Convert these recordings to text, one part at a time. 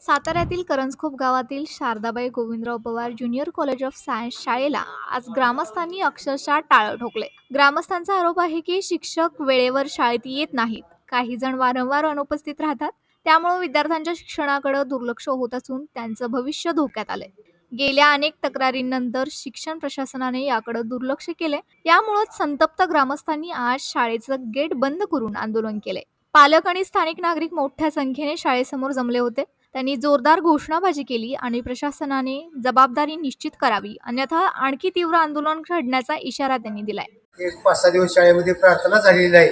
साताऱ्यातील करंजखोप गावातील Sharadabai Govindrao Pawar junior college of science शाळेला आज ग्रामस्थांनी अक्षरशः टाळं ठोकले. ग्रामस्थांचा आरोप आहे की शिक्षक वेळेवर शाळेत येत नाहीत. काही जण वारंवार अनुपस्थित राहतात. त्यामुळे विद्यार्थ्यांच्या शिक्षणाकडे दुर्लक्ष होत असून त्यांचं भविष्य धोक्यात आलंय. गेल्या अनेक तक्रारींनंतर शिक्षण प्रशासनाने याकडे दुर्लक्ष केले यामुळे संतप्त ग्रामस्थांनी आज शाळेचं गेट बंद करून आंदोलन केले पालक आणि स्थानिक नागरिक मोठ्या संख्येने शाळेसमोर जमले होते. त्यांनी जोरदार घोषणाबाजी केली आणि प्रशासनाने जबाबदारी निश्चित करावी अन्यथा आणखी तीव्र आंदोलन घडण्याचा इशारा त्यांनी दिलाय. एक पाच सहा दिवस शाळेमध्ये प्रार्थना झालेली नाही.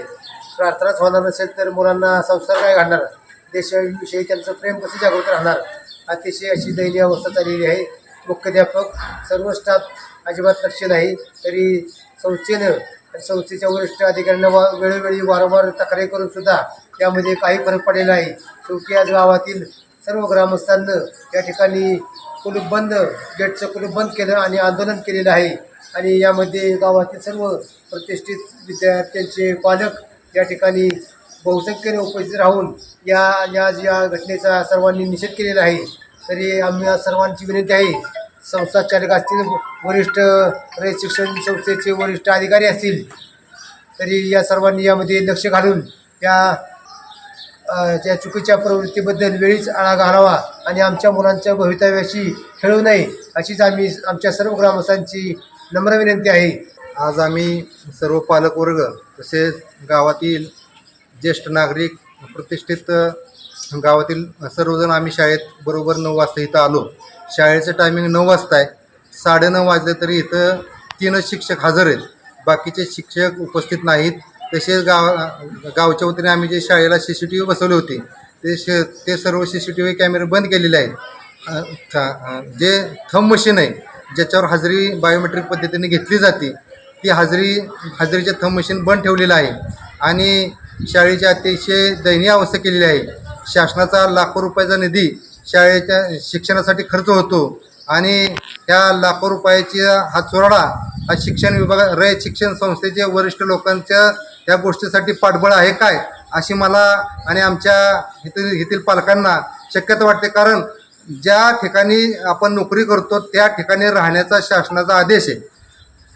प्रार्थनाच होणार नसेल तर मुलांना संस्कार काय घडणार देशाविषयी त्यांचं प्रेम कसं जागृत राहणार? अतिशय अशी दयनीय अवस्था चाललेली आहे. मुख्याध्यापक सर्व स्टाफ अजिबात लक्ष नाही. तरी संस्थेनं संस्थेच्या वरिष्ठ अधिकाऱ्यांना वा वेळोवेळी वारंवार तक्रारी करून सुद्धा त्यामध्ये काही फरक पडलेला आहे शेवटी आज गावातील सर्व ग्रामस्थांना या ठिकाणी कुलूप बंद गेटचं कुलूप बंद केलं आणि आंदोलन केलेलं आहे. आणि यामध्ये गावातील सर्व प्रतिष्ठित विद्यार्थ्यांचे पालक या ठिकाणी बहुसंख्येने उपस्थित राहून या या या घटनेचा सर्वांनी निषेध केलेला आहे. तरी आम्ही सर्वांची विनंती आहे संस्थाचालक असतील वरिष्ठ रयत शिक्षण संस्थेचे वरिष्ठ अधिकारी असतील तरी या सर्वांनी यामध्ये लक्ष घालून या त्या चुकीच्या प्रवृत्तीबद्दल वेळीच आळा घालावा आणि आमच्या मुलांच्या भवितव्याशी खेळू नये अशीच आम्ही आमच्या सर्व ग्रामस्थांची नम्र विनंती आहे. आज आम्ही सर्व पालकवर्ग तसेच गावातील ज्येष्ठ नागरिक प्रतिष्ठित गावातील सर्वजण आम्ही शाळेत बरोबर नऊ वाजता इथं आलो. शाळेचं टायमिंग नऊ वाजता आहे साडेनऊ वाजले तरी इथं तीनच शिक्षक हजर आहेत. बाकीचे शिक्षक उपस्थित नाहीत. तसेच गाव गावच्या वतीने आम्ही जे शाळेला सी सी टी व्ही बसवले होते ते श ते सर्व सी सी टी व्ही कॅमेरे बंद केलेले आहेत. जे थंब मशीन आहे ज्याच्यावर हजेरी बायोमेट्रिक पद्धतीने घेतली जाते ती हजेरी हजेरीचे थंब मशीन बंद ठेवलेलं आहे. आणि शाळेची अतिशय दयनीय अवस्था केलेली आहे. शासनाचा लाखो रुपयाचा निधी शाळेच्या शिक्षणासाठी खर्च होतो. आणि ह्या लाखो रुपयाची हा चोराडा हा शिक्षण विभाग रयत शिक्षण संस्थेचे वरिष्ठ लोकांच्या त्या गोष्टीसाठी पाठबळ आहे काय अशी मला आणि आमच्या इथं येथील पालकांना शक्यता वाटते. कारण ज्या ठिकाणी आपण नोकरी करतो त्या ठिकाणी राहण्याचा शासनाचा आदेश आहे.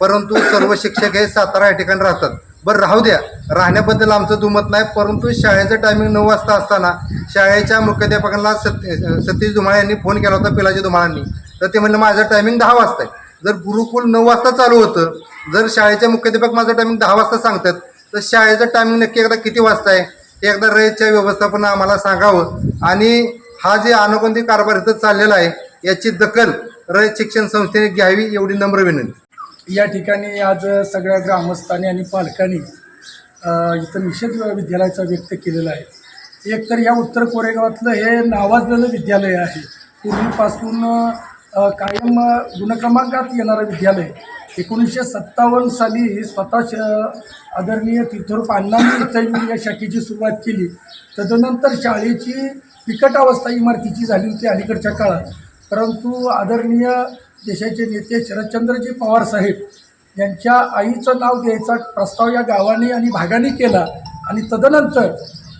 परंतु सर्व शिक्षक हे सातारा या ठिकाणी राहतात. बरं राहू द्या. राहण्याबद्दल आमचं दुमत नाही परंतु शाळेचं टायमिंग नऊ वाजता असताना शाळेच्या मुख्याध्यापकांना सत सतीश धुमाळे यांनी फोन केला होता पिलाजी धुमाळांनी. तर ते म्हणलं माझं टायमिंग दहा वाजता आहे जर गुरुकुल नऊ वाजता चालू होतं जर शाळेचे मुख्याध्यापक माझं टायमिंग दहा वाजता सांगतात तर शाळेचं टायमिंग नक्की एकदा किती वाजता आहे? एकदा रयतच्या व्यवस्थापन आम्हाला सांगावं. आणि हा जे अनुबंधी कारभार इथं चाललेला आहे याची दखल रयत शिक्षण संस्थेने घ्यावी एवढी नम्र विनंती. या ठिकाणी आज सगळ्या ग्रामस्थांनी आणि पालकांनी इथं निषेध विद्यालयाचा व्यक्त केलेला आहे. एकतर या उत्तर कोरेगावातलं हे नावाजलेलं विद्यालय आहे. पूर्वीपासून कायम गुणक्रमांकात येणारं विद्यालय. एकोणीसशे सत्तावन्न साली स्वतः श आदरणीय तीर्थरूप अण्णांनी इथं या शाखेची सुरुवात केली. तदनंतर शाळेची बिकट अवस्था इमारतीची झाली होती अलीकडच्या काळात. परंतु आदरणीय देशाचे नेते शरदचंद्रजी पवार साहेब यांच्या आईचं नाव द्यायचा प्रस्ताव या गावाने आणि भागाने केला आणि तदनंतर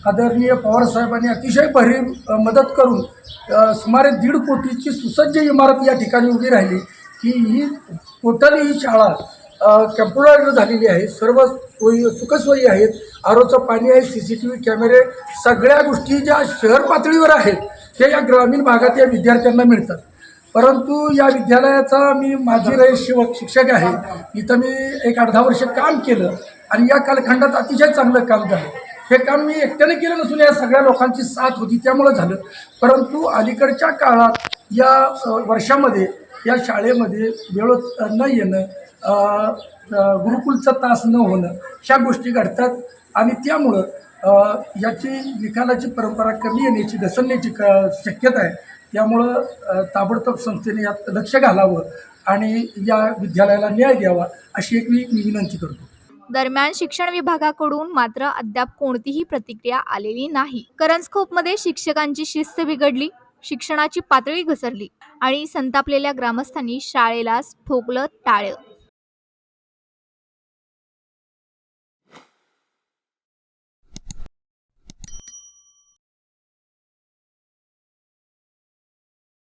आदरणीय पवारसाहेबांनी अतिशय भरीव मदत करून सुमारे दीड कोटीची सुसज्ज इमारत या ठिकाणी उभी राहिली. की ही टोटली ही शाळा कॅम्प्युटराईज झालेली आहे. सर्व सोयी सुखसोयी आहेत. आरोचं पाणी आहे सी सी टी व्ही कॅमेरे सगळ्या गोष्टी ज्या शहर पातळीवर आहेत ते या ग्रामीण भागात या विद्यार्थ्यांना मिळतात. परंतु या विद्यालयाचा मी माझी रयत शिवक शिक्षक आहे. इथं मी एक अर्धा वर्ष काम केलं आणि या कालखंडात अतिशय चांगलं काम झालं. हे काम मी एकट्याने केलं नसून या सगळ्या लोकांची साथ होती त्यामुळं झालं. परंतु अलीकडच्या काळात या वर्षामध्ये या शाळेमध्ये वेळो न येणं गुरुकुलचा तास न होणं ह्या गोष्टी घडतात. आणि त्यामुळं याची निकालाची परंपरा कमी येण्याची घसरण्याची क शक्यता आहे. त्यामुळं ताबडतोब संस्थेने यात लक्ष घालावं आणि या विद्यालयाला न्याय द्यावा अशी एक मी मी विनंती करतो. दरम्यान शिक्षण विभागाकडून मात्र अद्याप कोणतीही प्रतिक्रिया आलेली नाही. करंजखोपमध्ये शिक्षकांची शिस्त बिघडली. शिक्षणाची पातळी घसरली आणि संतापलेल्या ग्रामस्थांनी शाळेलाच ठोकलं टाळं.